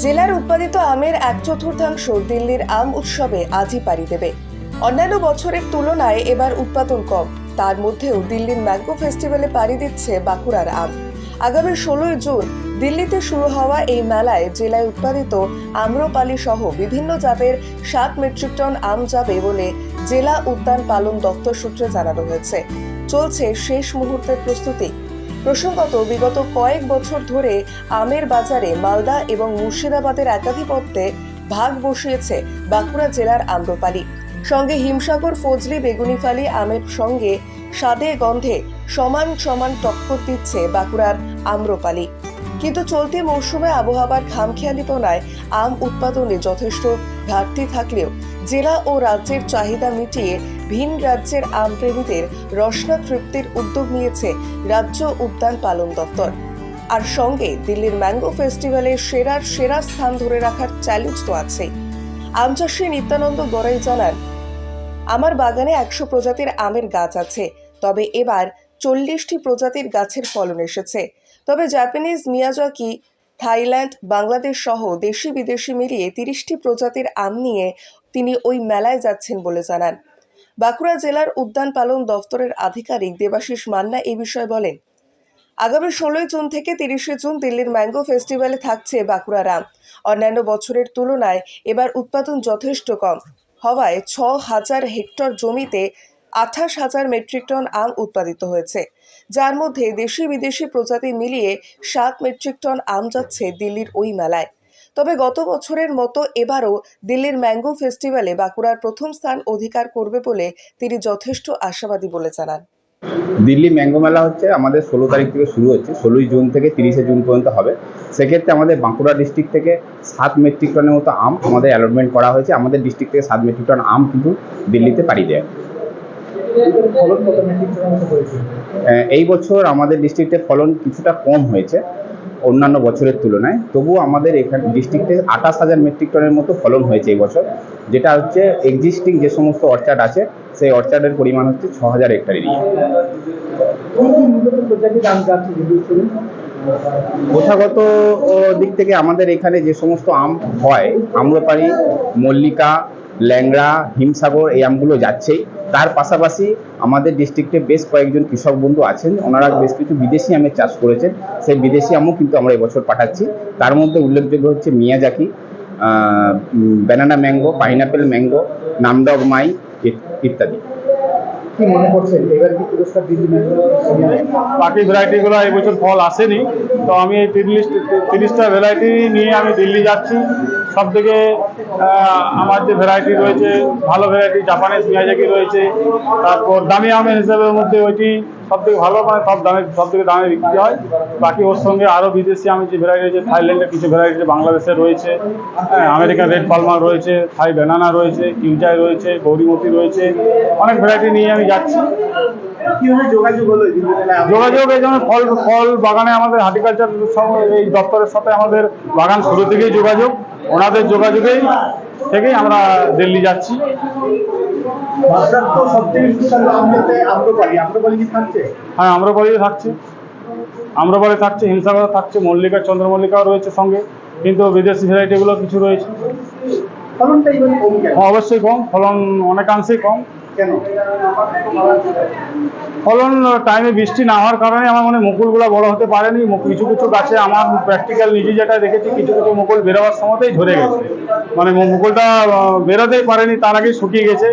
জেলার উৎপাদিত আমের এক চতুর্থাংশ দিল্লির আম উৎসবে আজই পাড়ি দেবে। অন্যান্য বছরের তুলনায় এবার উৎপাদন কম। তার মধ্যেও দিল্লির ম্যাঙ্গো ফেস্টিভ্যালে পাড়ি দিচ্ছে বাঁকুড়ার আম। আগামী ষোলোই জুন দিল্লিতে শুরু হওয়া এই মেলায় জেলায় উৎপাদিত আম্রপালি সহ বিভিন্ন জাতের সাত মেট্রিক টন আম যাবে বলে জেলা উদ্যান পালন দপ্তর সূত্রে জানানো হয়েছে। চলছে শেষ মুহূর্তের প্রস্তুতি। প্রসঙ্গত, বিগত কয়েক বছর ধরে আমের বাজারে মালদা এবং মুর্শিদাবাদের একাধিপত্যে ভাগ বসিয়েছে বাঁকুড়া জেলার আম্রপালি। সঙ্গে হিমসাগর, ফজলি, বেগুনিফালি আমের সঙ্গে স্বাদে গন্ধে সমান সমান টক্কর দিচ্ছে বাঁকুড়ার আম্রপালি। কিন্তু চলতি মৌসুমে আবহাওয়ার খামখেয়ালিপনায় আম উৎপাদনে যথেষ্ট ঘাটতি থাকলেও জেলা ও রাজ্যের চাহিদা মিটিয়ে ভিন রাজ্যের আম প্রেমীদের রসনা তৃপ্তির উদ্যোগ নিয়েছে রাজ্য উদ্যান পালন দপ্তর। আর সঙ্গে দিল্লির ম্যাঙ্গো ফেস্টিভ্যালে সেরার সেরা স্থান ধরে রাখার চ্যালেঞ্জ তো আছেই। আম চাষী নিত্যানন্দ গড়াই জানান, আমার বাগানে একশো প্রজাতির আমের গাছ আছে, তবে এবার চল্লিশটি প্রজাতির গাছের ফলন এসেছে। তবে জাপানিজ মিয়াজাকি, থাইল্যান্ড, বাংলাদেশ সহ দেশি বিদেশি মিলিয়ে তিরিশটি প্রজাতির আম নিয়ে তিনি ওই মেলায় যাচ্ছেন বলে জানান। বাঁকুড়া জেলার উদ্যান পালন দফতরের আধিকারিক দেবাশিস মান্না এই বিষয়ে বলেন, আগামী ষোলোই জুন থেকে তিরিশে জুন দিল্লির ম্যাঙ্গো ফেস্টিভ্যালে থাকছে বাঁকুড়ার আম অন্যান্য বছরের তুলনায় এবার উৎপাদন যথেষ্ট কম। হওয়ায় ছ হাজার হেক্টর জমিতে আঠাশ হাজার মেট্রিক টন আম উৎপাদিত হয়েছে। যার মধ্যে দেশি বিদেশি প্রজাতি মিলিয়ে সাত মেট্রিক টন আম যাচ্ছে দিল্লির ওই মেলায়। তবে গত বছরের মতো এবারও দিল্লির ম্যাঙ্গো ফেস্টিভ্যালে বাঁকুড়ার প্রথম স্থান অধিকার করবে বলে তিনি যথেষ্ট আশাবাদী বলে জানান। দিল্লি ম্যাঙ্গো মেলা হচ্ছে আমাদের ষোলো তারিখ থেকে শুরু হচ্ছে ষোলোই জুন থেকে তিরিশে জুন পর্যন্ত হবে। সেক্ষেত্রে আমাদের বাঁকুড়া ডিস্ট্রিক্ট থেকে সাত মেট্রিক টনের মতো আম আমাদের অ্যালটমেন্ট করা হয়েছে। আমাদের ডিস্ট্রিক্ট থেকে সাত মেট্রিক টন আম কিন্তু দিল্লিতে পাড়ি দেয়। ফলন কত মেট্রিক টনের মতো হয়েছে? আহ, এই বছর আমাদের ডিস্ট্রিক্টে ফলন কিছুটা কম হয়েছে। অন্যান্য বছরের তুলনায়, তবুও আমাদের এখানে ডিস্ট্রিক্টে আঠাশ হাজার মেট্রিক টনের মতো ফলন হয়েছে এই বছর, যেটা হচ্ছে এক্সিস্টিং যে সমস্ত অর্চার্ড আছে, সেই অর্চার্ডের পরিমাণ হচ্ছে ছ হাজার হেক্টর এরিয়া কি কি মূলত প্রজাতির আম গাছ যদি শুনুন প্রথাগত দিক থেকে আমাদের এখানে যে সমস্ত আম হয় আম্রপাড়ি মল্লিকা ল্যাংড়া হিমসাগর এই আমগুলো যাচ্ছেই। তার পাশাপাশি আমাদের ডিস্ট্রিক্টে বেশ কয়েকজন কৃষক বন্ধু আছেন। ওনারা বেশ কিছু বিদেশি আমের চাষ করেছেন। সেই বিদেশি আমও কিন্তু আমরা এবছর পাঠাচ্ছি। তার মধ্যে উল্লেখযোগ্য হচ্ছে Miyazaki banana mango pineapple mango Nam Dok Mai ইত্যাদি। কি মনে করছেন? এবার কি পুরস্কার দিল্লি বাকি ভ্যারাইটিগুলো এই বছর ফল আসেনি। তো আমি এই তিরিশ তিরিশটা ভ্যারাইটি নিয়ে আমি দিল্লি যাচ্ছি। সব থেকে আমার যে ভ্যারাইটি রয়েছে ভালো ভ্যারাইটি জাপানিজ মিয়াজাকি রয়েছে তারপর দামি আমের হিসেবের মধ্যে ওইটি সব থেকে ভালো মানে সব দামে সব থেকে দামে বিক্রি হয়। বাকি ওর সঙ্গে আরও বিদেশি আমি যে ভ্যারাইটি রয়েছে থাইল্যান্ডের কিছু ভ্যারাইটি বাংলাদেশের রয়েছে হ্যাঁ আমেরিকান রেড পালমার রয়েছে থাই ব্যানানা রয়েছে কিউজাই রয়েছে গৌরীমতি রয়েছে অনেক ভ্যারাইটি নিয়ে আমি যাচ্ছি। যোগাযোগ এই দিল্লি মেলায় যোগাযোগ এই জন্য ফল ফল বাগানে আমাদের হার্টিকালচার এই দপ্তরের সাথে আমাদের বাগান শুরু থেকেই যোগাযোগ ওনাদের যোগাযোগেই থেকেই আমরা দিল্লি যাচ্ছি। হ্যাঁ তো সব থেকে সুস্বাদু আম বলতে আম্রপালি আম্রপালি কি থাকছে? হ্যাঁ আম্রপালি থাকছে। আম্রপালি থাকছে মল্লিকা চন্দ্রমল্লিকাও রয়েছে সঙ্গে কিন্তু বিদেশি ভ্যারাইটিগুলো কিছু রয়েছে। কেন? অবশ্যই কম। ফলন অনেকাংশেই কম। কেন? ফলন টাইমে বৃষ্টি না হওয়ার কারণে আমার মনে মুকুলগুলো বড় হতে পারেনি। কিছু কিছু গাছে আমার প্র্যাকটিক্যাল নিজে যেটা দেখেছি, কিছু কিছু মুকুল বেরোবার সময়তেই ঝরে গেছে। মানে মুকুলটা বেরোতেই পারেনি, তার আগেই শুকিয়ে গেছে।